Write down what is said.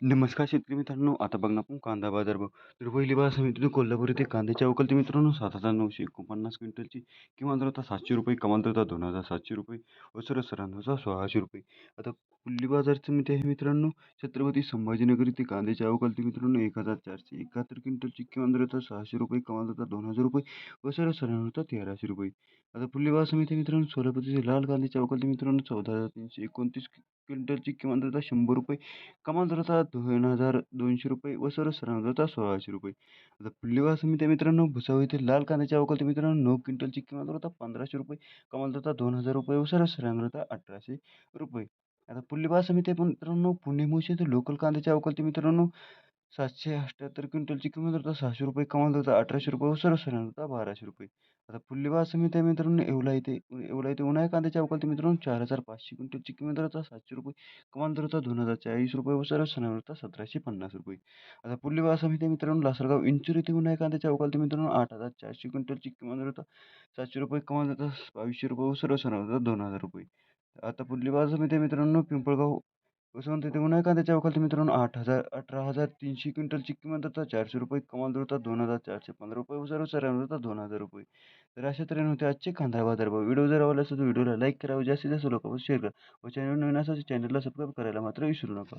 नमस्कार शेतकरी मित्रांनो आता बघ ना आपण कांदा बाजार भाव तर पहिली बाजार समितीतून कोल्हापूर येथे कांद्याच्या अवकलते मित्रांनो सात हजार नऊशे एकोणपन्नास क्विंटलची किमान दर आता सातशे रुपये कमाल दर दोन हजार सातशे रुपये व सर्वसाधारण होता सोळाशे रुपये. आता पुल्ली बाजार समिती आहे मित्रांनो छत्रपती संभाजीनगर येथे कांद्याच्या अवकलते मित्रांनो एक हजार चारशे एकाहत्तर क्विंटलची किमान दर आता सहाशे रुपये कमाल दर दोन हजार रुपये व सर्वसाधारण होता तेराशे रुपये. आता पुल्ली बाजार समिती मित्रांनो सोलापूरचे लाल कांद्याच्या अवकलते मित्रांनो चौदा हजार तीनशे एकोणतीस क्विंटलची किमान दर आता शंभर रुपये कमाल दर आता दोन हजार दोनशे रुपये व सर्वसाधारण होता सोळाशे रुपये. आता पुढली बाजार समिती मित्रांनो भुसावळ येथे लाल कांद्याच्या अवकाल मित्रांनो नऊ क्विंटलची किंमत दर होता पंधराशे रुपये. कमाल होता दोन हजार रुपये व सर्वसाधारण होता अठराशे रुपये. आता पुल्ली बाजार समिती मित्रांनो पुणे मुळशी येथे लोकल कांद्याच्या अवकाल मित्रांनो सातशे अठ्ठ्याहत्तर क्विंटलची किंमत होता सहाशे रुपये कमाल होता अठराशे रुपये व होता बाराशे रुपये. आता पुल्ली बाजार समिती आहे मित्रांनो येवला येथे येवला येथे उन्हाळी कांद्याच्या अवकाळी मित्रांनो चार हजार पाचशे क्विंटलची किंमत होता सातशे रुपये कमाल दर होता दोन हजार चाळीस रुपये व सर्वसाधारण होता सतराशे पन्नास रुपये. आता पुल्ली बाजार समिती मित्रांनो लासरगाव इंचूर येथे उन्हाळी कांद्याच्या अवकाळी मित्रांनो आठ हजार चारशे क्विंटलची किंमत दर होता सातशे रुपये कमाल होता बावीसशे रुपये व सर्वसाधारण होता दोन हजार रुपये. आता पुढली बाजू समिती मित्रांनो पिंपळगाव वसंत येथे उन्हाळी कांद्याची अवकाल मित्रांनो आठ हजार अठरा हजार तीनशे क्विंटलची किंमत होता चारशे रुपये कमाल दर होता दोन हजार चारशे पंधरा रुपये व सर्वसाधारण होता दोन हजार रुपये. तर अशा तऱ्हेने होते आजचे कांदा बाजार भाव. व्हिडिओ जर आवडला असेल तर व्हिडिओला लाईक करा व जास्तीत जास्त लोकांवर शेअर करा. व चॅनल नवीन असेल चॅनलला सबस्क्राईब करायला मात्र विसरू नका.